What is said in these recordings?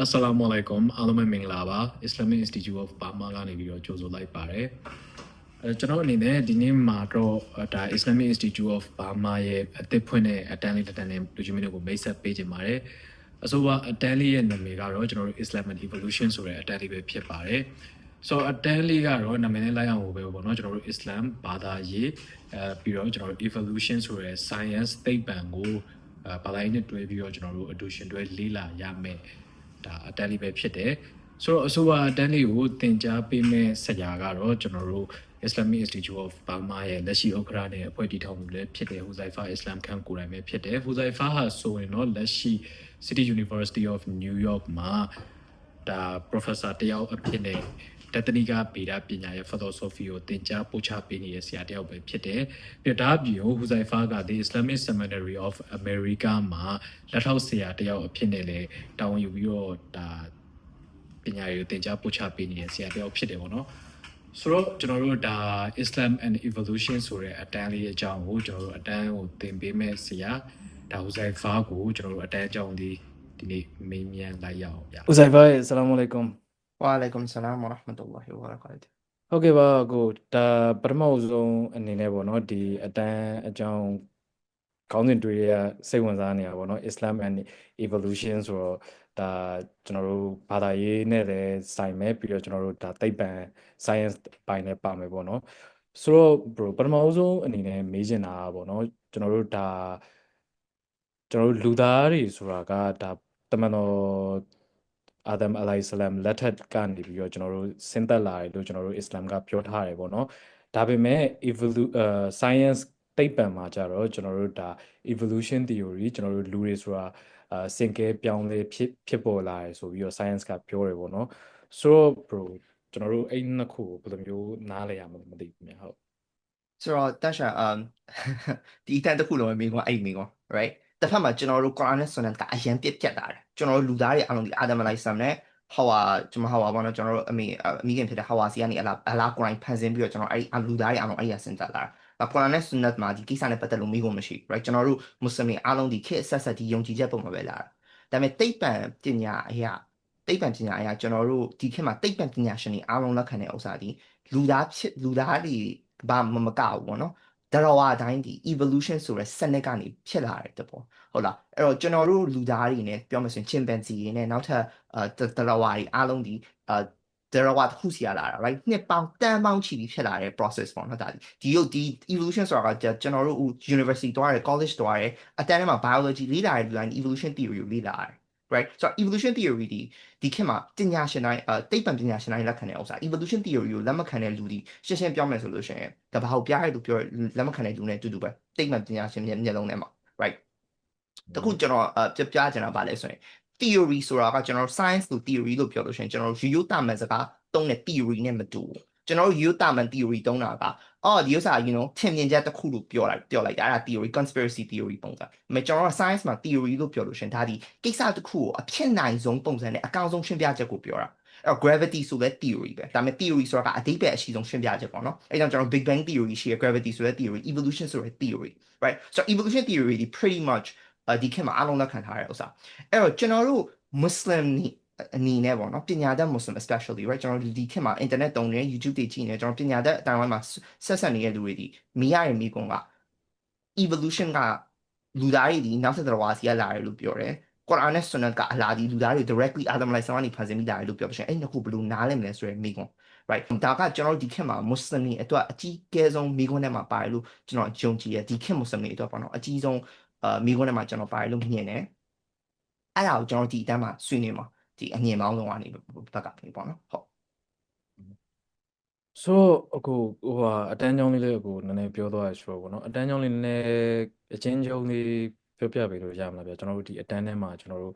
အစ္စလာမ်အလိုင်ကွမ်အားလုံးပဲမင်္ဂလာပါ Islamic Institute of Burma ကနေပြီးတော့ကြိုဆိုလိုက်ပါတယ်အဲကျွန်တော်အနေနဲ့ဒီနေ့မှာတော့ဒါ Islamic Institute of Burma ရဲ့အသစ်ဖွင့်တဲ့အတန်းလေးတစ်တန်းနဲ့လူချင်းမျိုးကိုမိတ်ဆက်ပေးခြင်းပါတယ်အဆိုပါအတန်းလေးရဲ့နာမည်ကတော့ကျွန်တော်တို့ Islamic Evolution ဆိုတဲ့အတန်းလေးပဲဖြစ်ပါတယ်ဆိုတော့အတန်းလေးကတော့နာမည်နဲ့လိုက်အောင်ပဲပေါ့နော်ကျွန်တော်တို့ Islam ဘာသာရေးအဲပြီးတော့ကျွန်တော်တို့ evolution ဆိုတဲ့ science သိပ္ပံကိုအဲဘာသာရေးနဲ့တွဲပြီးတော့ကျွန်တော်တို့အတူရှင်တွဲလေ့လာရမယ် ဒါအတန်းလေးပဲဖြစ်တယ်ဆိုတော့အဆိုပါအတန်းလေးကိုသင်ကြားပေးမဲ့ဆရာကတော့ကျွန်တော်တို့ Islamic Institute of Burma ရဲ့လက်ရှိဥက္ကဋ္ဌနဲ့အဖွဲ့တည်ထောင်သူလည်းဖြစ်တယ်ဟူဇိုင်ဖာ Islam Camp ကိုယ်တိုင်ပဲဖြစ်တယ်ဟူဇိုင်ဖာဟာဆိုရင်တော့လက်ရှိ City University of New York မှာဒါ professor တယောက်အဖြစ်နဲ့ တတနိကဗေဒပညာရဲ့ philosophy ကိုသင်ကြားပို့ချပေးနေတဲ့ဆရာတယောက်ပဲဖြစ်တယ်။ပြီးတော့ဒါအပြင်ဟူဇိုင်ဖာက The Islamic Seminary of America မှာလက်ထောက်ဆရာတယောက်အဖြစ်နဲ့လည်းတာဝန်ယူပြီးတော့ဒါပညာရေးကိုသင်ကြားပို့ချပေးနေတဲ့ဆရာတယောက်ဖြစ်တယ်ပေါ့နော်။ဆိုတော့ကျွန်တော်တို့ဒါ Islam and Evolution ဆိုတဲ့အတန်းလေးအကြောင်းကိုကျွန်တော်တို့အတန်းကိုသင်ပေးမဲ့ဆရာဒါဟူဇိုင်ဖာကိုကျွန်တော်တို့အတန်းအကြောင်းဒီဒီနေ့မေးမြန်းလိုက်ရအောင်ဗျာဦးဆိုင်ဖို င်ဆလာမုအလိုင်ကွမ်ဝါအလိုင်ကွမ်ဆလာမ်ဝရဟ်မတုလာဟီဝဘရကာတူဟုတ်ကဲ့ပါကိုဒါပထမဆုံးအနေနဲ့ပေါ့နော်ဒီအတန်းအကြောင်းခေါင်းစဉ်တွေရစိတ်ဝင်စားနေတာပေါ့နော် Islam and Evolution ဆိုတော့ဒါကျွန်တော်တို့ဘာသာရေးနဲ့လည်းဆိုင်မဲ့ပြီးတော့ကျွန်တော်တို့ဒါသိပ္ပံ science ပိုင်းနဲ့ပါမယ်ပေါ့နော်ဆိုတော့ bro ပထမဆုံးအနေနဲ့မေးချင်တာကပေါ့နော်ကျွန်တော်တို့ဒါကျွန်တော်တို့လူသားတွေဆိုတာကဒါတမန်တော် အာဒမ်အလိုင်ဆလမ်လက်ထက်ကနေပြီးတော့ကျွန်တော်တို့ဆင်းသက်လာတယ်လို့ကျွန်တော်တို့အစ္စလာမ်ကပြောထားတယ်ပေါ့နော်ဒါပေမဲ့ evolu အဲ science သိပ္ပံမှာကြတော့ကျွန်တော်တို့ဒါ evolution theory ကျွန်တော်တို့လူတွေဆိုတာအာစင်ကဲပြောင်းလဲဖြစ်ဖြစ်ပေါ်လာတယ်ဆိုပြီးတော့ science ကပြောတယ်ပေါ့နော်ဆိုတော့ bro ကျွန်တော်တို့အဲ့နှစ်ခုကိုဘယ်လိုမျိုးနားလည်ရမလဲမသိဘူးမြတ်ဟုတ်ဆိုတော့တန်ရှာအမ်ဒီအတန်တစ်ခုလုံးပဲမိကွာအဲ့မိကွာ right တစ်ဖက်မှာကျွန်တော်တို့ကုရ်အာန်နဲ့ဆွန်နတ်ကအရန်ပြက်ပြက်လာတယ်ကျွန်တော်တို့လူသားတွေအလုံးဒီအာဒမ်အလိုင်ဆမ်နဲ့ဟဝါကျွန်မဟဝါဘောနော်ကျွန်တော်တို့အမေအမိခင်ဖြစ်တဲ့ဟဝါစီကနေအလာအလာကုရ်အာန်ဖန်ဆင်းပြီးတော့ကျွန်တော်အဲ့ဒီလူသားတွေအလုံးအဲ့ရစင်တက်လာတာကုရ်အာန်နဲ့ဆွန်နတ်မှာဒီကိစ္စနဲ့ပတ်သက်လို့မိကုန်မရှိ right ကျွန်တော်တို့မွတ်စလင်တွေအလုံးဒီခေတ်ဆက်ဆက်ဒီယုံကြည်ချက်ပုံမှာပဲလာတာဒါပေမဲ့တိတ်ပံပညာအရာတိတ်ပံပညာအရာကျွန်တော်တို့ဒီခေတ်မှာတိတ်ပံပညာရှင်တွေအားလုံးလက်ခံတဲ့ဥစ္စာဒီလူသားဖြစ်လူသားတွေဘာမမကဘူးပေါ့နော် တရဝအတိုင်းဒီ evolution ဆိုတဲ့စနစ်ကနေဖြစ်လာတဲ့ပေါ့ဟုတ်လားအဲ့တော့ကျွန်တော်တို့လူသားတွေ ਨੇ ပြောမှဆိုရင် chimpanzee တွေ ਨੇ နောက်ထပ်အဲတရဝတွေအားလုံးဒီအဲတရဝတစ်ခုစီရလာတာ right နှစ်ပေါင်းတန်ပေါင်းချီပြီးဖြစ်လာတဲ့ process ပေါ့နော်ဒါဒီဒီရုပ်ဒီ evolution ဆိုတာကကျွန်တော်တို့ university တွားတယ် college တွားတယ်အတန်းထဲမှာ biology လေ့လာတဲ့လူတိုင်း evolution theory ကိုလေ့လာတယ် right so evolution theory ဒီဒီခေတ်မှာပညာရှင်တိုင်းအဲတိတ်ပံပညာရှင်တိုင်းလက်ခံတဲ့ဥစ္စာ evolution theory ကိုလက်မခံတဲ့လူဒီရှင်းရှင်းပြောမယ်ဆိုလို့ရှိရင်တဘာကိုပြရတဲ့လူပြောလက်မခံတဲ့လူနဲ့အတူတူပဲတိတ်ပံပညာရှင်မျက်လုံးထဲမှာ right တခုကျွန်တော်အပြပြချင်တာပါလဲဆိုရင် theory ဆိုတာကကျွန်တော် science လို့ theory လို့ပြောလို့ရှိရင်ကျွန်တော်ရိုးရိုးတာမန်စကားသုံးတဲ့ theory နဲ့မတူဘူးကျွန်တော်ရိုးရိုးတာမန် theory သုံးတာက အော်ဒီဥစ္စာ you know ထင်မြင်ချက်တစ်ခုလို့ပြောလိုက်ပြောလိုက်တာအဲ့ဒါ theory conspiracy theory ပုံစံ။မဲ့ကျွန်တော်က science မှာ theory လို့ပြောလို့ရှင်ဒါဒီကိစ္စတစ်ခုကိုအဖြစ်နိုင်ဆုံးပုံစံနဲ့အကောင်းဆုံးရှင်းပြချက်ကိုပြောတာ။အဲ့တော့ gravity ဆိုတဲ့ theory ပဲ။ဒါပေမဲ့ theory ဆိုတာကအတိတ်ပဲအရှိဆုံးရှင်းပြချက်ပေါ့နော်။အဲ့ကြောင့်ကျွန်တော် big bang theory ရှိရ gravity ဆိုတဲ့ theory evolution ဆိုတဲ့ theory right so evolution theory ဒီ pretty much ဒီခေတ်မှာအားလုံးလက်ခံထားတဲ့ဥစ္စာ။အဲ့တော့ကျွန်တော်တို့ muslim အနေနဲ့ပေါ့နော်ပညာတတ် muslim especially right ကျွန်တော်ဒီခေတ်မှာ internet သုံးနေ YouTube တွေကြည့်နေကျွန်တော်ပညာတတ်အတိုင်းဝိုင်းမှာဆက်ဆက်နေတဲ့လူတွေဒီမိရရင်မိကုံက evolution ကလူသားတွေဒီနောက်ဆက်တော်ဝါစီကလာတယ်လို့ပြောတယ်ကုရ်အာန်နဲ့ဆွန်နတ်ကအလာဒီလူသားတွေ directly အာဒမ်လိုက်ဆမ်ကနေဖန်ဆင်းမိတာလို့ပြောလို့ရှိရင်အဲ့နှစ်ခုဘယ်လိုနားလည်မလဲဆိုရယ်မိကုံ right ဒါကကျွန်တော်ဒီခေတ်မှာ muslim တွေအတွက်အကြီးကဲဆုံးမိကုံထဲမှာပါတယ်လို့ကျွန်တော်ယုံကြည်ရဒီခေတ် muslim တွေအတွက်ပေါ့နော်အကြီးဆုံးအာမိကုံထဲမှာကျွန်တော်ပါတယ်လို့မြင်တယ်အဲ့ဒါကိုကျွန်တော်ဒီအတန်းမှာဆွေးနွေးမှာ ဒီအငြင်းမောင်းဆုံးကနေဘက်ကဖြစ်ပေါ့နော်ဟုတ်ဆိုတော့အခုဟိုဟာအတန်းကြောင်းလေးလေးအခုနည်းနည်းပြောသွားရဆိုတော့ဗောနော်အတန်းကြောင်းလေးနည်းနည်းအချင်းချင်းလေးပြောပြပေးလို့ရမလားဗျကျွန်တော်တို့ဒီအတန်းထဲမှာကျွန်တော်တို့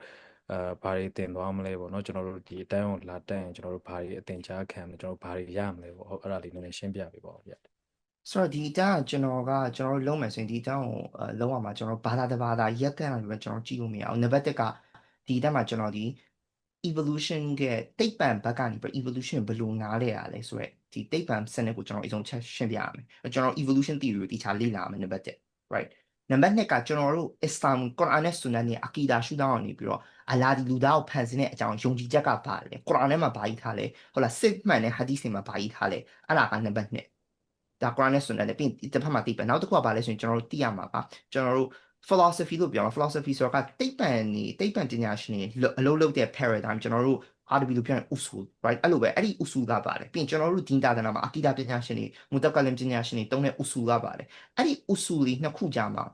အာဘာတွေတင်သွားမလဲဗောနော်ကျွန်တော်တို့ဒီအတန်းကိုလာတက်ရင်ကျွန်တော်တို့ဘာတွေအတင်ကြားခံမလဲကျွန်တော်တို့ဘာတွေရမလဲဗောဟုတ်အဲ့ဒါလေးနည်းနည်းရှင်းပြပေးပါဦးဗျဆိုတော့ဒီတန်းကကျွန်တော်ကကျွန်တော်လုံးမယ်ဆိုရင်ဒီတန်းကိုအဲလုံးဝမှာကျွန်တော်ဘာသာတစ်ဘာသာရက်ကန်လာလို့ကျွန်တော်ကြည့်လို့မရအောင်နံပါတ်1ကဒီတန်းမှာကျွန်တော်ဒီ evolution ကတိတ်ပံဘက်ကနေပြီး evolution ဘယ်လိုနားလဲရလဲဆိုရက်ဒီတိတ်ပံစနစ်ကိုကျွန်တော်အဆုံးချက်ရှင်းပြရမယ်ကျွန်တော် evolution theory ကိုတခြားလေ့လာရမယ်နံပါတ်1 right နံပါတ်2ကကျွန်တော်တို့အစ္စလာမ်ကုရ်အာန်နဲ့ဆွန်နတ်နဲ့အကီဒါရှုထောင့်အောင်နေပြီးတော့အလာဒီလူသားကိုဖန်ဆင်းတဲ့အကြောင်းယုံကြည်ချက်ကပါလေကုရ်အာန်ထဲမှာဘာကြီးထားလဲဟုတ်လားစစ်မှန်တဲ့ဟာဒီစ်တွေမှာဘာကြီးထားလဲအဲ့ဒါကနံပါတ်2ဒါကုရ်အာန်နဲ့ဆွန်နတ်နဲ့ပြီးရင်တစ်ဖက်မှာသိပဲနောက်တစ်ခုကဘာလဲဆိုရင်ကျွန်တော်တို့သိရမှာပါကျွန်တော်တို့ philosophy လို့ပြောမှာ philosophy ဆိုတာကတိတ်ပံနေတိတ်ပံပညာရှင်တွေအလုပ်လုပ်တဲ့ paradigm ကျွန်တော်တို့ RW လို့ပြောရင် usul right အဲ့လိုပဲအဲ့ဒီ usul ကပါတယ်ပြီးရင်ကျွန်တော်တို့ဒီတာဒနာမှာအကိဒါပညာရှင်တွေမူတက်ကလင်ပညာရှင်တွေတုံးတဲ့ usul ကပါတယ်အဲ့ဒီ usul လေးနှစ်ခုကြာမှာ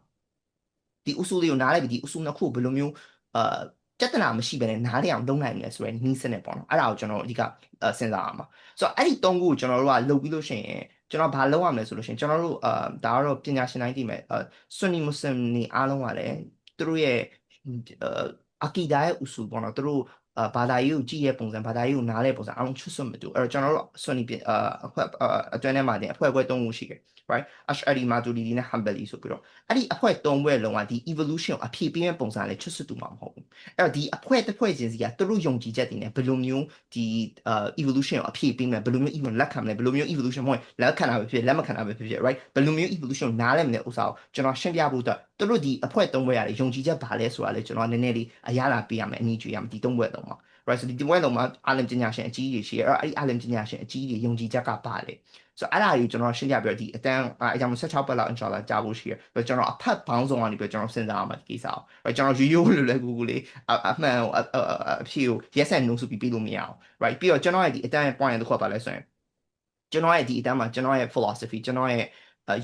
ဒီ usul လေးကိုနားလိုက်ပြီးဒီ usul နှစ်ခုဘယ်လိုမျိုးအာပြဿနာမရှိဘဲနဲ့နားလည်အောင်လုပ်နိုင်လဲဆိုရယ်နီးစနစ်ပေါ့နော်အဲ့ဒါကိုကျွန်တော်အဓိကစဉ်းစားရမှာဆိုတော့အဲ့ဒီသုံးခုကိုကျွန်တော်တို့ကလုပ်ပြီးလို့ရှိရင် ကျွန်တော်ဘာလုပ်ရမလဲဆိုလို့ရှိရင်ကျွန်တော်တို့အာဒါကတော့ပညာရှင်တိုင်းသိမယ်အာဆွန်နီမွတ်စလင်တွေအားလုံးကလည်းသူတို့ရဲ့အာအကီဒါရဲ့ usul ပေါ့နော်သူတို့အာ ဘာသာရေးကိုကြည့်ရဲ့ပုံစံဘာသာရေးကိုနားတဲ့ပုံစံအားလုံးချွတ်ဆွတ်မတူအဲ့တော့ကျွန်တော်တို့ဆွန်နီအာအဖွဲ့အတွင်းထဲမှာတင်အဖွဲ့အဖွဲ၃ခုရှိတယ် right ash'ari maturidi နဲ့ hanbali ဆိုပြီးတော့အဲ့ဒီအဖွဲ့၃ဘွဲလုံးကဒီ evolution ကိုအဖြည့်ပေးမဲ့ပုံစံလေးချွတ်ဆွတ်တူမှာမဟုတ်ဘူးအဲ့တော့ဒီအဖွဲ့တစ်ဖွဲ့ချင်းစီကသူတို့ယုံကြည်ချက်တွေနဲ့ဘယ်လိုမျိုးဒီအာ evolution ကိုအဖြည့်ပေးမယ်ဘယ်လိုမျိုး even လက်ခံမလဲဘယ်လိုမျိုး evolution မဟုတ်လက်ခံတာပဲဖြစ်ဖြစ်လက်မခံတာပဲဖြစ်ဖြစ် right ဘယ်လိုမျိုး evolution ကိုနားလည်မလဲဥစ္စာကိုကျွန်တော်ရှင်းပြဖို့အတွက်သူတို့ဒီအဖွဲ့၃ဘွဲရတယ်ယုံကြည်ချက်ဘာလဲဆိုတာလေကျွန်တော်နည်းနည်းလေးအရသာပေးရမယ်အနည်းကျွေးရမယ်ဒီ၃ဘွဲလုံးမှာ right ဆိုဒီဒီဘွဲလုံးမှာအာလမ်ပညာရှင်အကြီးကြီးရှိရအဲ့ဒီအာလမ်ပညာရှင်အကြီးကြီးယုံကြည်ချက်ကပါလေဆိုတော့အဲ့ဒါကြီးကျွန်တော်ရှင်းပြပြီးတော့ဒီအတန်းအဲအကြောင်း16ပတ်လောက်အင်ရှာလာကြားဖို့ရှိရပြီးတော့ကျွန်တော်အဖက်ဘောင်းဆောင်ကနေပြီးတော့ကျွန်တော်စဉ်းစားရမှာဒီကိစ္စအောင် right ကျွန်တော်ရိုးရိုးလိုလဲကူကူလေးအမှန်အဖြေကို yes and no ဆိုပြီးပြီးလို့မရအောင် right ပြီးတော့ကျွန်တော်ရဲ့ဒီအတန်း point တစ်ခုပါလဲဆိုရင်ကျွန်တော်ရဲ့ဒီအတန်းမှာကျွန်တော်ရဲ့ philosophy ကျွန်တော်ရဲ့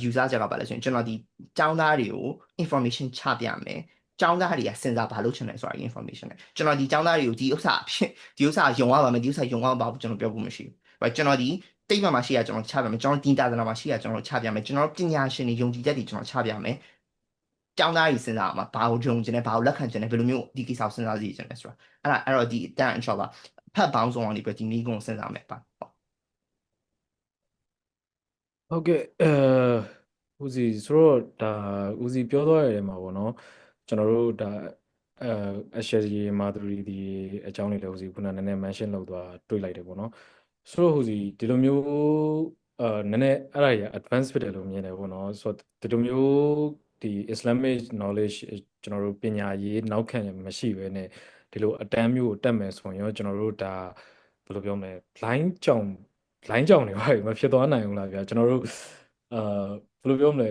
user ချက်ကပါလဲဆိုရင်ကျွန်တော်ဒီចောင်းသားတွေကို information ချပြမယ် ကျောင်းသားတွေကစဉ်းစားဘာလို့ချင်လဲဆိုတာ information နဲ့ကျွန်တော်ဒီကျောင်းသားတွေကိုဒီဥစ္စာအဖြစ်ဒီဥစ္စာယုံရပါမယ်ဒီဥစ္စာယုံရပါဘူးကျွန်တော်ပြောဖို့မရှိဘူး။ right ကျွန်တော်ဒီတိတ်မှမှာရှိရကျွန်တော်ချပြမယ်ကျွန်တော်တင်တာသနာမှာရှိရကျွန်တော်ချပြမယ်ကျွန်တော်ပညာရှင်တွေယုံကြည်ချက်တွေကျွန်တော်ချပြမယ်။ကျောင်းသားတွေစဉ်းစားမှာဘာကိုယုံချင်လဲဘာကိုလက်ခံချင်လဲဘယ်လိုမျိုးဒီကိစ္စကိုစဉ်းစားစီချင်လဲဆိုတာအဲ့ဒါအဲ့တော့ဒီတန် inshallah ဖတ်ပေါင်းဆုံးအောင်ဒီပဲဒီမိကုံစဉ်းစားမယ်ပါဟုတ်ဟုတ်ကဲ့အဲဦးစီဆိုတော့ဒါဦးစီပြောသွားရတယ်မှာပေါ့နော် ကျွန်တော်တို့ဒါအဲအရှယ်ရီမာသူရီဒီအကြောင်းလေးလည်းဦးစီခုနကနည်းနည်း mention လုပ်သွားတွေ့လိုက်တယ်ပေါ့နော်ဆိုတော့ဦးစီဒီလိုမျိုးအဲနည်းနည်းအဲ့ဒါကြီး advance ဖြစ်တယ်လို့မြင်တယ်ပေါ့နော်ဆိုတော့ဒီလိုမျိုးဒီ Islamic knowledge ကျွန်တော်တို့ပညာရေးနောက်ခံမရှိဘဲနဲ့ဒီလိုအတန်းမျိုးကိုတက်မယ်ဆိုရင်ရောကျွန်တော်တို့ဒါဘယ်လိုပြောမလဲ line ကြောင် line ကြောင်တွေပါမဖြစ်သွားနိုင်ဘူးလားဗျာကျွန်တော်တို့အာဘယ်လိုပြောမလဲ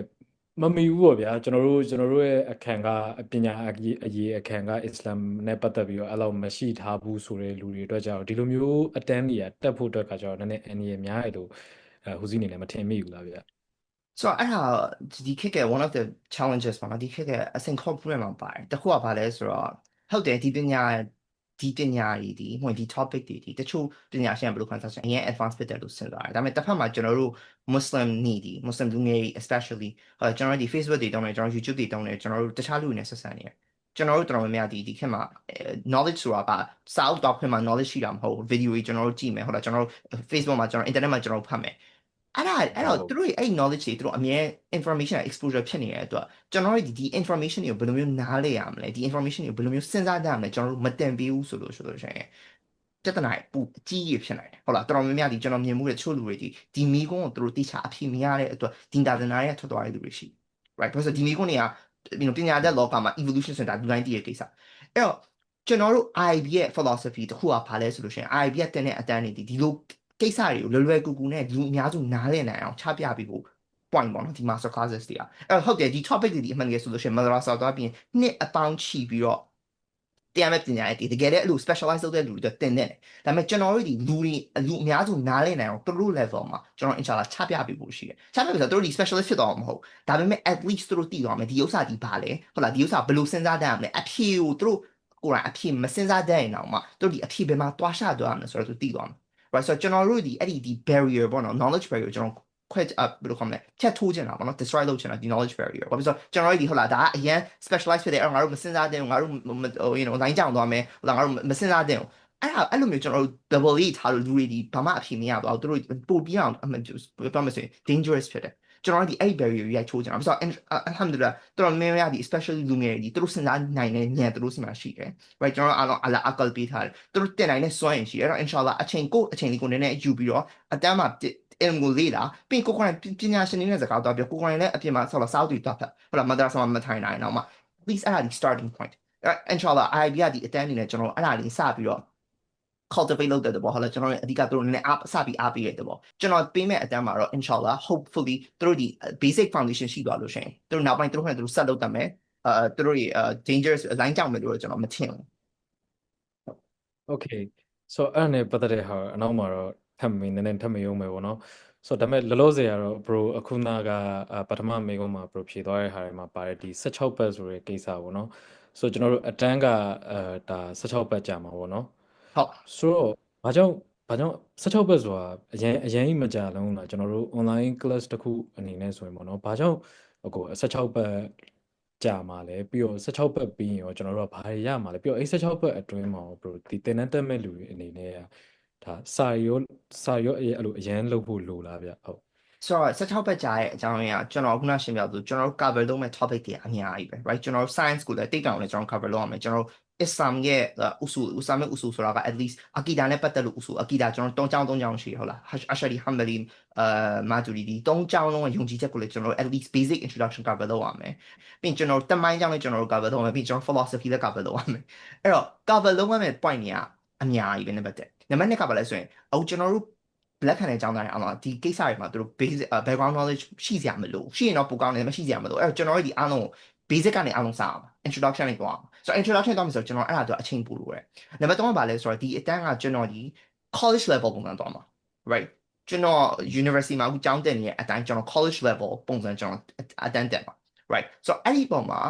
မမီဘူးပေါ့ဗျာကျွန်တော်တို့ကျွန်တော်တို့ရဲ့အခန့်ကအပညာအရေးအရေးအခန့်ကအစ္စလာမ်နဲ့ပတ်သက်ပြီးတော့အဲ့လောက်မရှိထားဘူးဆိုတဲ့လူတွေအတွက်ကြောင့်ဒီလိုမျိုးအတန်းတွေကတက်ဖို့အတွက်ကကြောင့်နည်းနည်းအန်ရများရလို့အဲဟူစီနေလည်းမထင်မိဘူးလားဗျာ so အဲ့ဒါဒီခေတ်က one of the challenges ပါနော်ဒီခေတ်ကအစင် corporate မှာပါတယ်တခုကဘာလဲဆိုတော့ဟုတ်တယ်ဒီပညာ ဒီပညာတွေဒီဟိုဒီ topic တွေဒီတချို့ပညာရှင်ဘယ်လိုခံစားချက်အရင် advanced ဖြစ်တယ်လို့စဉ်းစားတယ်ဒါပေမဲ့တစ်ဖက်မှာကျွန်တော်တို့ Muslim နေဒီ Muslim လူငယ်တွေ especially ဟိုကျွန်တော်တို့ဒီ Facebook တွေတောင်းတယ်ကျွန်တော် YouTube တွေတောင်းတယ်ကျွန်တော်တို့တခြားလူတွေနဲ့ဆက်ဆံနေတယ်ကျွန်တော်တို့တော်တော်များများဒီဒီခေတ်မှာ knowledge ဆိုတာကစာအုပ်တောက်ခွင့်မှာ knowledge ရှိတာမဟုတ်ဘူး video တွေကျွန်တော်တို့ကြည့်မယ်ဟုတ်လားကျွန်တော်တို့ Facebook မှာကျွန်တော် internet မှာကျွန်တော်တို့ဖတ်မယ် အဲ့ဒါအဲ့တော့သူတို့ရဲ့အဲ့ knowledge တွေသူတို့အမြဲ information exposure ဖြစ်နေတဲ့အတွက်ကျွန်တော်တို့ဒီဒီ information တွေကိုဘယ်လိုမျိုးနားလဲရမလဲဒီ information တွေကိုဘယ်လိုမျိုးစဉ်းစားကြရမလဲကျွန်တော်တို့မတင်ပေးဘူးဆိုလို့ဆိုလို့ရှိရင်ပြဿနာပူအကြီးကြီးဖြစ်နိုင်တယ်ဟုတ်လားတော်တော်များများဒီကျွန်တော်မြင်မှုတဲ့တချို့လူတွေဒီဒီမီကုန်းကိုသူတို့တိချာအဖြစ်မရတဲ့အတွက်ဒီတာသနာရဲ့ထွက်သွားတဲ့လူတွေရှိ right ဘာလို့ဒီမီကုန်းတွေက you know ပညာတတ်လောကမှာ evolution center လူတိုင်းတည်ရဲ့ကိစ္စအဲ့တော့ကျွန်တော်တို့ IB ရဲ့ philosophy တခုကဘာလဲဆိုလို့ရှိရင် IB ရဲ့တင်တဲ့အတန်းတွေဒီလို ကိစ္စတွေကိုလွယ်လွယ်ကူကူနဲ့လူအများစုနားလည်နိုင်အောင်ချပြပြီးဖို့ point ပေါ့နော်ဒီ master classes တွေကအဲ့ဟုတ်တယ်ဒီ topic တွေဒီအမှန်တကယ်ဆိုလို့ရှိရင် madrasa သွားပြီးနှစ်အပေါင်းချီပြီးတော့တရားမဲ့ပညာရေးတကယ်လည်းအဲ့လို specialize လုပ်တဲ့လူတွေတင်တဲ့ဒါပေမဲ့ကျွန်တော်တို့ဒီလူတွေလူအများစုနားလည်နိုင်အောင်သူတို့ level မှာကျွန်တော် inshallah ချပြပေးဖို့ရှိတယ်ချပြပေးဆိုတော့သူတို့ဒီ specialist ဖြစ်တော့မှာမဟုတ်ဒါပေမဲ့ at least သူတို့သိသွားမယ်ဒီဥစ္စာဒီဘာလဲဟုတ်လားဒီဥစ္စာဘယ်လိုစဉ်းစားတတ်ရမလဲအဖြေကိုသူတို့ကိုယ်တိုင်အဖြေမစဉ်းစားတတ်ရင်တော့မှသူတို့ဒီအဖြေဘယ်မှာတွားရှသွားရမလဲဆိုတော့သူသိသွားမယ် right ဆိုတော့ကျွန်တော်တို့ဒီအဲ့ဒီဒီ barrier ပေါ့နော် knowledge barrier ကျွန်တော်ခွဲအဘယ်လိုခေါ်မလဲဖြတ်ထိုးချင်တာပေါ့နော် destroy လုပ်ချင်တာဒီ knowledge barrier ဘာဖြစ်လို့ကျွန်တော်တို့ဒီဟုတ်လားဒါကအရင် specialize ဖြစ်တဲ့အဲ့ငါတို့မစဉ်းစားတဲ့ငါတို့ဟို you know လိုင်းကြောင်သွားမယ်ဟုတ်လားငါတို့မစဉ်းစားတဲ့အဲ့ဒါအဲ့လိုမျိုးကျွန်တော်တို့ double E ထားလို့လူတွေဒီဘာမှအဖြေမရတော့သူတို့ပို့ပြီးအောင်အမှန်ပြောမစင် dangerous ဖြစ်တယ် ကျွန်တော်ကဒီအဲ့ barrier ကြီးရိုက်ချိုးကြတာဆိုတော့ alhamdulillah တော်တော်များများဒီ especially လူငယ်တွေသူတို့စဉ်းစားနိုင်တဲ့ဉာဏ်သူတို့စီမှာရှိတယ် right ကျွန်တော်အားလုံးအလာအကလပေးထားတယ်သူတို့တင်နိုင်တဲ့စွမ်းရည်ရှိတယ်အဲ့တော့ inshallah အချိန်ကိုအချိန်လေးကိုနည်းနည်းယူပြီးတော့အတန်းမှာအင်ကိုလေးလာပြီးကိုကိုယ်တိုင်ပညာရှင်တွေနဲ့စကားတော့ပြောကိုကိုယ်တိုင်လည်းအပြင်မှာဆောက်လာစောက်တူတော့ဖက်ဟုတ်လား madrasa မှာမထိုင်နိုင်တော့မှ at least အဲ့ဒါဒီ starting point အဲ့ inshallah idea ဒီအတန်းအနေနဲ့ကျွန်တော်အဲ့ဒါလေးစပြီးတော့ cultivate လုပ်တဲ့တဘောဟုတ်လားကျွန်တော်ရဲ့အဓိကသူတို့နည်းနည်းအားစပြီးအားပေးတဲ့တဘောကျွန်တော်ပေးမဲ့အတန်းမှာတော့ inshallah hopefully သူတို့ဒီ basic foundation ရှိသွားလို့ရှိရင်သူတို့နောက်ပိုင်းသူတို့နဲ့သူတို့ဆက်လုပ်တတ်မယ်အဲသူတို့ရဲ့ dangerous line ကြောင်မယ်လို့ကျွန်တော်မထင်ဘူး Okay so အဲ့ဒါနဲ့ပတ်သက်တဲ့ဟာအနောက်မှာတော့ထပ်မင်းနည်းနည်းထပ်မယုံမယ်ပေါ့နော်ဆိုတော့ဒါပေမဲ့လောလောဆယ်ကတော့ bro အခုနကအာပထမမေကုန်းမှာ bro ဖြေသွားတဲ့ဟာတွေမှာပါတယ်ဒီ16ဘတ်ဆိုတဲ့ကိစ္စပေါ့နော်ဆိုတော့ကျွန်တော်တို့အတန်းကအဲဒါ16ဘတ်ကြာမှာပေါ့နော် ဟုတ်ဆိုတော့ဘာကြောင့်ဘာကြောင့်16ဘတ်ဆိုတာအရင်အရင်ကြီးမကြာလုံးလားကျွန်တော်တို့ online class တစ်ခုအနေနဲ့ဆိုရင်ပေါ့နော်ဘာကြောင့်ဟို16ဘတ်ကြာမှာလဲပြီးတော့16ဘတ်ပြီးရင်ရောကျွန်တော်တို့ကဘာတွေရမှာလဲပြီးတော့အဲ့16ဘတ်အတွင်းမှာရော bro ဒီသင်တန်းတက်မဲ့လူတွေအနေနဲ့ကဒါစာရောစာရောအဲ့အဲ့လိုအရင်လုပ်ဖို့လိုလားဗျဟုတ်ဆိုတော့16ဘက်ကြာရဲ့အကြောင်းရင်းကကျွန်တော်ခုနရှင်းပြသူကျွန်တော်တို့ cover လုပ်မဲ့ topic တွေအများကြီးပဲ right ကျွန်တော်တို့ science ကိုလည်းတိတ်တောင်လည်းကျွန်တော် cover လုပ်ရမယ်ကျွန်တော်တို့ Islam ရဲ့ usul Islam ရဲ့ usul ဆိုတာက at least အကီဒါနဲ့ပတ်သက်လို့ usul အကီဒါကျွန်တော်တုံးချောင်းတုံးချောင်းရှိဟုတ်လား Ashari Hanbali အာမာတူရီဒီတုံးချောင်းလုံးရဲ့ယုံကြည်ချက်ကိုလည်းကျွန်တော်တို့ at least basic introduction cover လုပ်ရမယ်ပြီးရင်ကျွန်တော်တို့တမိုင်းကြောင်းလည်းကျွန်တော်တို့ cover လုပ်ရမယ်ပြီးရင်ကျွန်တော် philosophy လည်း cover လုပ်ရမယ်အဲ့တော့ cover လုပ်ရမယ့် point တွေကအများကြီးပဲနံပါတ်1နံပါတ်2ကပါလဲဆိုရင်အခုကျွန်တော်တို့ black ခံတဲ့အကြောင်းတိုင်းအောင်လားဒီကိစ္စတွေမှာသူတို့ basic background knowledge ရှိစရာမလိုရှိရင်တော့ပိုကောင်းတယ်မရှိစရာမလိုအဲ့တော့ကျွန်တော်တို့ဒီအားလုံး basic ကနေအားလုံးစအောင် introduction တွေသွားအောင်ဆိုတော့ introduction သွားမယ်ဆိုတော့ကျွန်တော်အဲ့ဒါတော့အချိန်ပို့လို့ရတယ်နံပါတ်3ကဘာလဲဆိုတော့ဒီအတန်းကကျွန်တော်ဒီ college level ပုံစံသွားမှာ right ကျွန်တော် university မှာအခုကျောင်းတက်နေတဲ့အတိုင်းကျွန်တော် college level ပုံစံကျွန်တော်အတန်းတက်မှာ right ဆိုတော့အဲ့ဒီပုံမှာ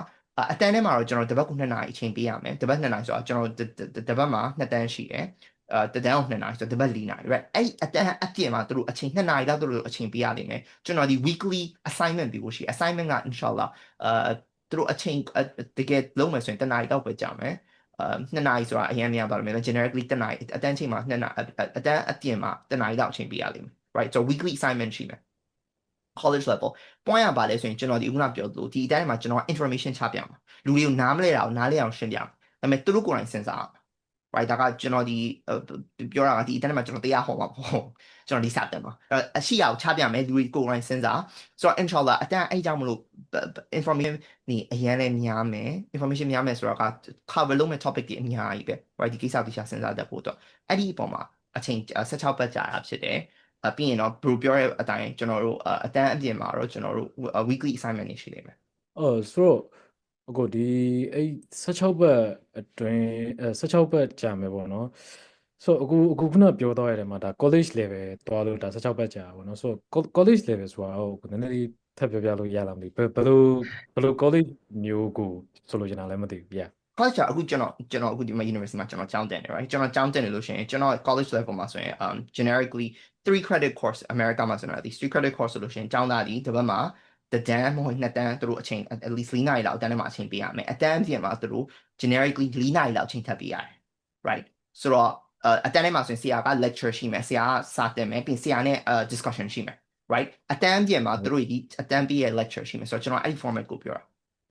အတန်းထဲမှာတော့ကျွန်တော်တပတ်ကို2နာရီအချိန်ပေးရမယ်တပတ်2နာရီဆိုတော့ကျွန်တော်တပတ်မှာ2တန်းရှိတယ်အဲတဒန်းအောင်2နာရီဆိုတော့တပတ်4နာရီ right အဲ့ဒီအတန်းအပြည့်မှာသူတို့အချိန်2နာရီလောက်သူတို့အချိန်ပေးရလိမ့်မယ်ကျွန်တော်ဒီ weekly assignment ပေးဖို့ရှိ assignment က inshallah အဲ သူတို့အချိန်တကယ်လုံးမယ်ဆိုရင်2နာရီတော့ပဲကြာမယ်အဲ2နာရီဆိုတာအရင်များပါလိမ့်မယ် generically 2နာရီအတန်းချိန်မှာ2နာရီအတန်းအပြင်မှာ2နာရီလောက်အချိန်ပေးရလိမ့်မယ် right so weekly assignment ရှိမယ် college level point ရပါလဲဆိုရင်ကျွန်တော်ဒီအခုနပြောသလိုဒီအတိုင်းမှာကျွန်တော် information ချပြမှာလူတွေကိုနားမလဲတာကိုနားလဲအောင်ရှင်းပြမှာဒါပေမဲ့သူတို့ကိုယ်တိုင်စဉ်းစားအောင် right ဒါကကျွန်တော်ဒီပြောတာကဒီအတိုင်းမှာကျွန်တော်တရားဟောမှာပေါ့ကျွန်တော်ဒီစာတက်မှာအဲ့အရှိအောင်ချပြမယ်လူတွေကိုယ်တိုင်စဉ်းစားဆိုတော့ inshallah အတန်းအဲ့ကြောင့်မလို့ information နေအရင်လည်းများမယ် information များမယ်ဆိုတော့က cover လုပ်မဲ့ topic တွေအများကြီးပဲ right ဒီကိစ္စတိကျစဉ်းစားတတ်ဖို့တော့အဲ့ဒီအပေါ်မှာအချိန်16ပတ်ကြာတာဖြစ်တယ်အပြီးရင်တော့ bro ပြောတဲ့အတိုင်းကျွန်တော်တို့အတန်းအပြင်မှာတော့ကျွန်တော်တို့ weekly assignment တွေရှိနေမယ်အော်ဆိုတော့ အခုဒီအဲ့16ဘတ်အတွင်းအဲ16ဘတ်ကြာမယ်ပေါ့နော်ဆိုတော့အခုအခုခုနပြောသွားရတယ်မှာဒါ college level သွားလို့ဒါ16ဘတ်ကြာပါပေါ့နော်ဆိုတော့ college level ဆိုတာဟုတ်နည်းနည်းလေးထပ်ပြောပြလို့ရလားမသိဘူးဘယ်ဘယ်လိုဘယ်လို college မျိုးကိုဆိုလို့ကျွန်တော်လည်းမသိဘူး yeah college ကအခုကျွန်တော်ကျွန်တော်အခုဒီမှာ university မှာကျွန်တော်ကျောင်းတက်နေ right ကျွန်တော်ကျောင်းတက်နေလို့ရှိရင်ကျွန်တော် college level မှာဆိုရင် um generically 3 credit course America မှာဆိုတော့ဒီ3 credit course ဆိုလို့ရှိရင်ကျောင်းသားဒီတစ်ပတ်မှာ တဒန်းမဟုတ်နှစ်တန်းသူတို့အချိန် at least 4နာရီလောက်အတန်းထဲမှာအချိန်ပေးရမယ်အတန်းပြင်မှာသူတို့ generically 4နာရီလောက်အချိန်ထပ်ပေးရတယ် right ဆိုတော့အတန်းထဲမှာဆိုရင်ဆရာက lecture ရှိမယ်ဆရာကစာတင်မယ်ပြီးဆရာနဲ့ discussion ရှိမယ် right အတန်းပြင်မှာသူတို့ဒီအတန်းပေးရဲ့ lecture ရှိမယ်ဆိုတော့ကျွန်တော်အဲ့ဒီ format ကိုပြောတာ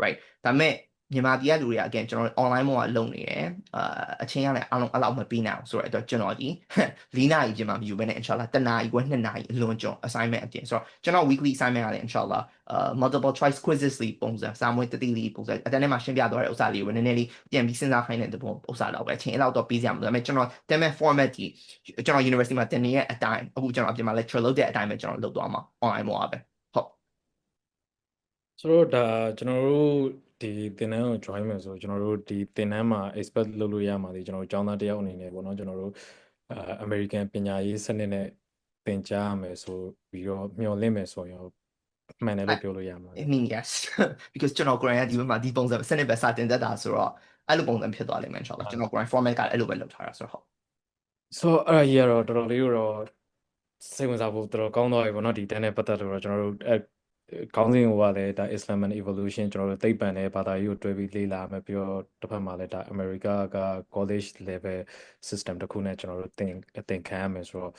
right ဒါပေမဲ့ မြန်မာပြည်ကလူတွေက again ကျွန်တော် online မှာလုပ်နေတယ်အာအချင်းရလည်းအားလုံးအဲ့လောက်မပြီးနိုင်အောင်ဆိုတော့အတွက်ကျွန်တော်ဒီ၄နာရီပြင်မှာမယူဘဲနဲ့ inshallah တနာရီခွဲ2နာရီအလွန်ကျွန် assignment အပြင်ဆိုတော့ကျွန်တော် weekly assignment ကလည်း inshallah အာ multiple choice quizzes လေးပုံစံစာမွေးတတိလေးပုံစံအတန်းထဲမှာရှင်းပြသွားတဲ့ဥစ္စာလေးကိုနည်းနည်းလေးပြန်ပြီးစဉ်းစားခိုင်းတဲ့ပုံဥစ္စာတော့ပဲအချင်းအဲ့လောက်တော့ပြီးစရာမလိုဒါပေမဲ့ကျွန်တော်တဲမဲ့ format ကြီးကျွန်တော် university မှာတင်နေရဲ့အတိုင်းအခုကျွန်တော်အပြင်မှာ lecture လုပ်တဲ့အတိုင်းပဲကျွန်တော်လုပ်သွားမှာ online မှာပဲဟုတ်ဆိုတော့ဒါကျွန်တော်တို့ ဒီသင်တန်းကို join မယ်ဆိုကျွန်တော်တို့ဒီသင်တန်းမှာ expert လုပ်လို့ရမှာဒီကျွန်တော်တို့ကျောင်းသားတယောက်အနေနဲ့ပေါ့နော်ကျွန်တော်တို့အာ American ပညာရေးစနစ်နဲ့သင်ကြားရမယ်ဆိုပြီးတော့မျှော်လင့်မယ်ဆိုရင်မှန်တယ်လို့ပြောလို့ရမှာ I mean yes because ကျွန်တော် Korean ဒီဘက်မှာဒီပုံစံစနစ်ပဲစတင်တတ်တာဆိုတော့အဲ့လိုပုံစံဖြစ်သွားလိမ့်မယ် inshallah ကျွန်တော် Korean format ကအဲ့လိုပဲလုပ်ထားတာဆိုတော့ဟုတ်ဆိုတော့အဲ့ဒါကြီးကတော့တော်တော်လေးတော့စိတ်ဝင်စားဖို့တော်တော်ကောင်းသွားပြီပေါ့နော်ဒီတန်းနဲ့ပတ်သက်လို့တော့ကျွန်တော်တို့အဲ ခေါင်းစဉ်ကလည်းဒါ Islam and Evolution ကျွန်တော်တို့သိပ္ပံနဲ့ဘာသာရေးကိုတွဲပြီးလေ့လာမယ်ပြီးတော့တစ်ဖက်မှာလည်းဒါ America က college level system တစ်ခုနဲ့ကျွန်တော်တို့သင်အသင်ခံရမယ်ဆိုတော့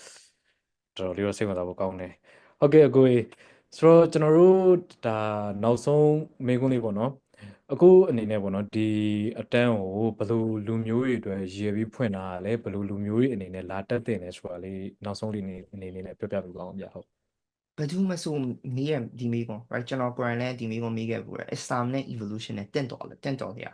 တော်တော်လေးတော့စိတ်ဝင်စားဖို့ကောင်းတယ်ဟုတ်ကဲ့အကိုကြီးဆိုတော့ကျွန်တော်တို့ဒါနောက်ဆုံးမေးခွန်းလေးပေါ့နော်အခုအနေနဲ့ပေါ့နော်ဒီအတန်းကိုဘယ်လိုလူမျိုးတွေအတွက်ရည်ပြီးဖွင့်တာလဲဘယ်လိုလူမျိုးတွေအနေနဲ့လာတက်တင်လဲဆိုတာလေးနောက်ဆုံးလေးအနေအနေနဲ့ပြောပြပေးပါအောင်ဗျဟုတ် ဘယ်သူမှဆိုမေးရဒီမေးကွန် right ကျွန်တော် Quran နဲ့ဒီမေးကွန်မေးခဲ့ဘူးရ Islam နဲ့ evolution နဲ့တင့်တော်လေတင့်တော်လေ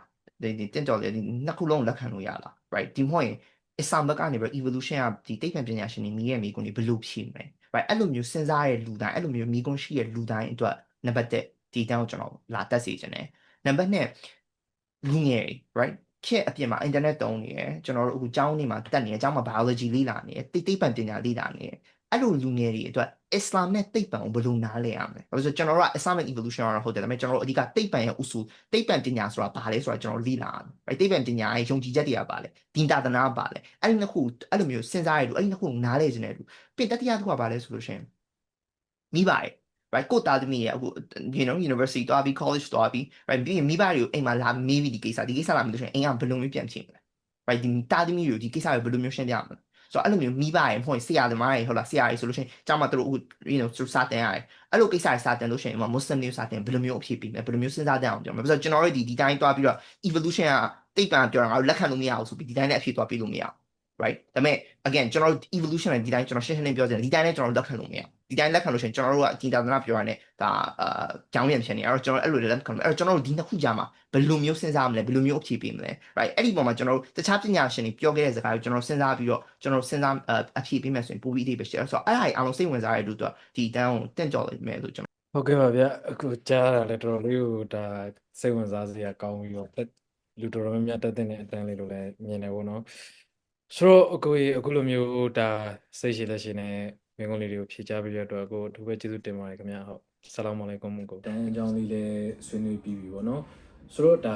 ဒီဒီတင့်တော်လေဒီနှစ်ခုလုံးလက်ခံလို့ရလား right ဒီမဟုတ်ရင် Islam ဘက်ကနေပြီး evolution ကဒီတိတ်ပံပညာရှင်တွေမေးရမေးကွန်တွေဘယ်လိုဖြေမလဲ right အဲ့လိုမျိုးစဉ်းစားရတဲ့လူတိုင်းအဲ့လိုမျိုးမေးကွန်ရှိတဲ့လူတိုင်းအတွက်နံပါတ်1ဒီတန်းကိုကျွန်တော်လာတက်စေချင်တယ်နံပါတ်2လူငယ်တွေ right ခေတ်အပြင်မှာ internet တုံးနေရယ်ကျွန်တော်တို့အခုကျောင်းနေမှာတက်နေရယ်ကျောင်းမှာ biology လေ့လာနေရယ်တိတ်တိတ်ပံပညာလေ့လာနေရယ် အဲ့လိုလူငယ်တွေအတွက် Islam နဲ့တိတ်ပံကိုဘယ်လိုနားလည်ရမလဲ။ဘာလို့လဲဆိုတော့ကျွန်တော်တို့က Islamic evolution ကတော့ဟုတ်တယ်ဒါပေမဲ့ကျွန်တော်တို့အဓိကတိတ်ပံရဲ့ usul တိတ်ပံပညာဆိုတာဘာလဲဆိုတာကျွန်တော်တို့လေ့လာရတယ်။ right တိတ်ပံပညာရဲ့ယုံကြည်ချက်တွေကဘာလဲ။ဒီတာသနာကဘာလဲ။အဲ့ဒီနှစ်ခုအဲ့လိုမျိုးစဉ်းစားရလို့အဲ့ဒီနှစ်ခုကိုနားလည်ခြင်းတယ်လို့ပြင်တတိယတစ်ခုကဘာလဲဆိုလို့ရှိရင်မိဘရဲ့ right ကိုသားသမီးရဲ့အခု you know university သွားပြီး college သွားပြီး right ပြီးရင်မိဘတွေကိုအိမ်မှာလာမေးပြီးဒီကိစ္စဒီကိစ္စလာမေးလို့ရှိရင်အိမ်ကဘယ်လိုမျိုးပြန်ဖြေမလဲ right ဒီသားသမီးတွေကိုဒီကိစ္စကိုဘယ်လိုမျိုးရှင်းပြမလဲ ဆိုတော့အဲ့လိုမျိုးမိဘရဲ့မဟုတ်ရင်ဆရာသမားရဲ့ဟုတ်လားဆရာကြီးဆိုလို့ရှိရင်ကျောင်းမှာသူတို့အခု you know သူစာတင်ရတယ်အဲ့လိုကိစ္စတွေစာတင်လို့ရှိရင်မွတ်စလင်တွေစာတင်ဘယ်လိုမျိုးအဖြစ်ပြီးလဲဘယ်လိုမျိုးစဉ်းစားတဲ့အောင်ပြောမလဲဆိုတော့ကျွန်တော်တို့ဒီဒီတိုင်းတွားပြီးတော့ evolution ကတိတ်ပံပြောတာငါတို့လက်ခံလို့မရအောင်ဆိုပြီးဒီတိုင်းနဲ့အဖြစ်တွားပြီးလို့မရအောင် right ဒါပေမဲ့ again ကျွန်တော်တို့ evolution နဲ့ဒီတိုင်းကျွန်တော်ရှင်းရှင်းလင်းပြောချင်တယ်ဒီတိုင်းနဲ့ကျွန်တော်တို့လက်ခံလို့မရဘူးဒီတိုင်းလက်ခံလို့ရှိရင်ကျွန်တော်တို့ကဒီတာသနာပြောရတဲ့ဒါအာကြောင်းပြန်ဖြစ်နေအဲ့တော့ကျွန်တော်အဲ့လိုလက်ခံလို့အဲ့တော့ကျွန်တော်တို့ဒီနှစ်ခုကြားမှာဘယ်လိုမျိုးစဉ်းစားမလဲဘယ်လိုမျိုးအဖြေပေးမလဲ right အဲ့ဒီပုံမှာကျွန်တော်တို့တခြားပညာရှင်တွေပြောခဲ့တဲ့စကားကိုကျွန်တော်စဉ်းစားပြီးတော့ကျွန်တော်စဉ်းစားအဖြေပေးမယ်ဆိုရင်ပိုပြီးအသေးပဲရှိတယ်ဆိုတော့အဲ့ဒါကြီးအားလုံးစိတ်ဝင်စားရတဲ့လူတို့ဒီတန်းကိုတင့်ကြော်လိမ့်မယ်လို့ကျွန်တော်ဟုတ်ကဲ့ပါဗျအခုကြားရတာလည်းတော်တော်လေးကိုဒါစိတ်ဝင်စားစရာကောင်းပြီးတော့တက်လူတော်တော်များများတက်တဲ့အတန်းလေးလိုလည်းမြင်နေပေါ့နော် ဆိုတော့အခုကြီးအခုလိုမျိုးဒါစိတ်ရှိလက်ရှိနဲ့မင်္ဂလာလေးတွေကိုဖြေချပေးရတဲ့အတွက်အခုအထူးပဲကျေးဇူးတင်ပါတယ်ခင်ဗျာဟုတ်ဆလာမအလိုင်ကွမ်ကိုတန်းအကြောင်းလေးလည်းဆွေးနွေးပြီးပြီပေါ့နော်ဆိုတော့ဒါ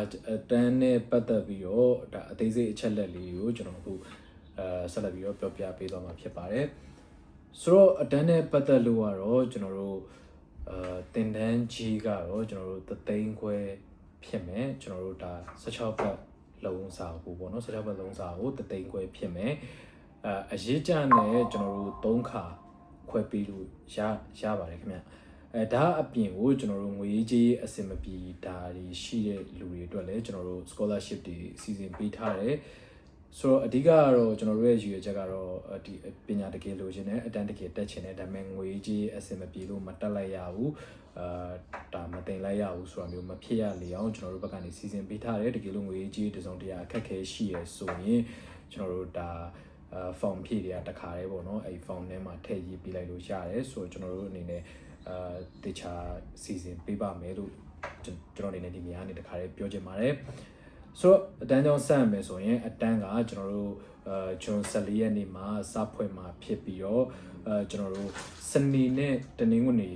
တန်းနဲ့ပတ်သက်ပြီးတော့ဒါအသေးစိတ်အချက်လက်လေးကိုကျွန်တော်အခုအဲဆက်လက်ပြီးတော့ပြောပြပေးသွားမှာဖြစ်ပါတယ်ဆိုတော့အတန်းနဲ့ပတ်သက်လို့ကတော့ကျွန်တော်တို့အာတင်တန်းကြီးကတော့ကျွန်တော်တို့သသိန်းခွဲဖြစ်မယ်ကျွန်တော်တို့ဒါ16ဘတ် လုံးစာကိုပေါ့နော်16ဘတ်လုံးစာကိုသသိန်းခွဲဖြစ်မယ်အာအရေးကြနဲ့ကျွန်တော်တို့3ခါခွဲပေးလို့ရရပါတယ်ခင်ဗျအဲဒါအပြင်ကိုကျွန်တော်တို့ငွေကြေးအစင်မပြေဒါတွေရှိတဲ့လူတွေအတွက်လည်းကျွန်တော်တို့ scholarship တွေစီစဉ်ပေးထားတယ်ဆိုတော့အဓိကကတော့ကျွန်တော်တို့ရဲ့ရည်ရွယ်ချက်ကတော့ဒီပညာတကယ်လိုချင်တယ်အတန်းတကယ်တက်ချင်တယ်ဒါပေမဲ့ငွေကြီးအစင်မပြေလို့မတက်လိုက်ရဘူး အာဒါမတင်လိုက်ရဘူးဆိုတာမျိုးမဖြစ်ရလေအောင်ကျွန်တော်တို့ဘက်ကနေစီစဉ်ပေးထားတယ်တကယ်လို့ငွေကြီးတစ်စုံတရာအခက်ခဲရှိရဆိုရင်ကျွန်တော်တို့ဒါအာ form ဖြည့်တွေကတခါတည်းပေါ့နော်အဲ့ form ထဲမှာထည့်ရေးပေးလိုက်လို့ရတယ်ဆိုတော့ကျွန်တော်တို့အနေနဲ့အာတေချာစီစဉ်ပေးပါမယ်လို့ကျွန်တော်အနေနဲ့ဒီနေရာကနေတခါတည်းပြောချင်ပါတယ်ဆိုတော့အတန်းကြောင်းဆက်ရမယ်ဆိုရင်အတန်းကကျွန်တော်တို့အဲဂျွန်14ရက်နေ့မှာစဖွင့်မှာဖြစ်ပြီးတော့အဲကျွန်တော်တို့စနေနဲ့တနင်္ဂနွေ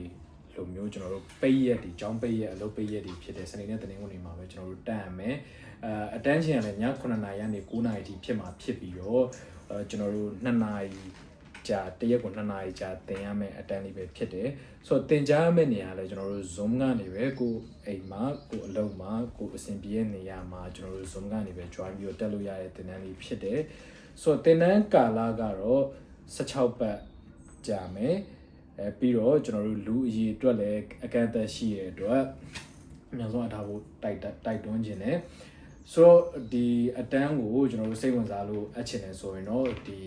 လိုမျိုးကျွန်တော်တို့ပိတ်ရက်ဒီကျောင်းပိတ်ရက်အလုပ်ပိတ်ရက်ဒီဖြစ်တဲ့စနေနဲ့တနင်္ဂနွေမှာပဲကျွန်တော်တို့တန်းရမယ်အဲအတန်းရှင်ကလည်းည9:00နာရီကနေ9:00နာရီထိဖြစ်မှာဖြစ်ပြီးတော့အဲကျွန်တော်တို့2နာရီကြာတရက်ကို2နာရီကြာသင်ရမယ်အတန်းလေးပဲဖြစ်တယ်ဆိုတော့သင်ကြားရမယ့်နေရာလဲကျွန်တော်တို့ Zoom ကနေပဲကိုအိမ်မှာကိုအလုပ်မှာကိုအဆင်ပြေတဲ့နေရာမှာကျွန်တော်တို့ Zoom ကနေပဲ join ပြီးတော့တက်လို့ရတဲ့သင်တန်းလေးဖြစ်တယ်ဆိုတော့သင်တန်းကာလကတော့16ပတ်ကြာမယ် အဲပြီးတော့ကျွန်တော်တို့လူအရေးအတွက်လည်းအကန့်အသတ်ရှိရတဲ့အတွက်အများဆုံးအထားဖို့တိုက်တိုက်တွန်းခြင်းနဲ့ဆိုတော့ဒီအတန်းကိုကျွန်တော်တို့စိတ်ဝင်စားလို့အပ်ချင်တယ်ဆိုရင်တော့ဒီ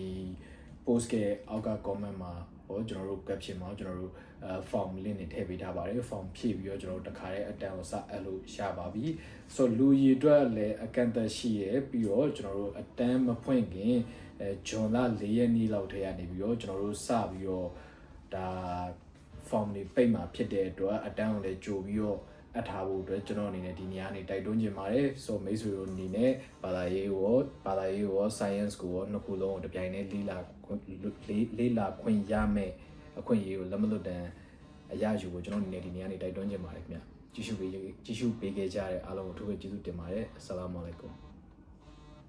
post ကအောက်က comment မှာဟောကျွန်တော်တို့ caption မှာကျွန်တော်တို့အဲ form link တွေထည့်ပေးထားပါတယ် form ဖြည့်ပြီးတော့ကျွန်တော်တို့တခါတည်းအတန်းကိုစအပ်လို့ရပါပြီဆိုတော့လူရည်အတွက်လည်းအကန့်အသတ်ရှိရပြီးတော့ကျွန်တော်တို့အတန်းမဖွင့်ခင်အဲဂျွန်လ၄ရက်နေ့လောက်ထဲကနေပြီးတော့ကျွန်တော်တို့စပြီးတော့ ဒါ form တွေပိတ်မှာဖြစ်တဲ့အတွက်အတန်းကိုလည်းကြိုပြီးတော့အပ်ထားဖို့အတွက်ကျွန်တော်အနေနဲ့ဒီနေရာနေတိုက်တွန်းခြင်းပါတယ်ဆိုမိတ်ဆွေတို့အနေနဲ့ဘာသာရေးကိုဘာသာရေးကို science ကိုနှစ်ခုလုံးကိုတပြိုင်တည်းလေ့လာလေ့လာခွင့်ရမယ်အခွင့်အရေးကိုလက်မလွတ်တမ်းအရယူကိုကျွန်တော်အနေနဲ့ဒီနေရာနေတိုက်တွန်းခြင်းပါတယ်ခင်ဗျကြည့်ရှုပေးကြည့်ရှုပေးခဲ့ကြတဲ့အားလုံးကိုအထူးပဲကျေးဇူးတင်ပါတယ်အစ္စလာမ်အလိုင်ကွမ်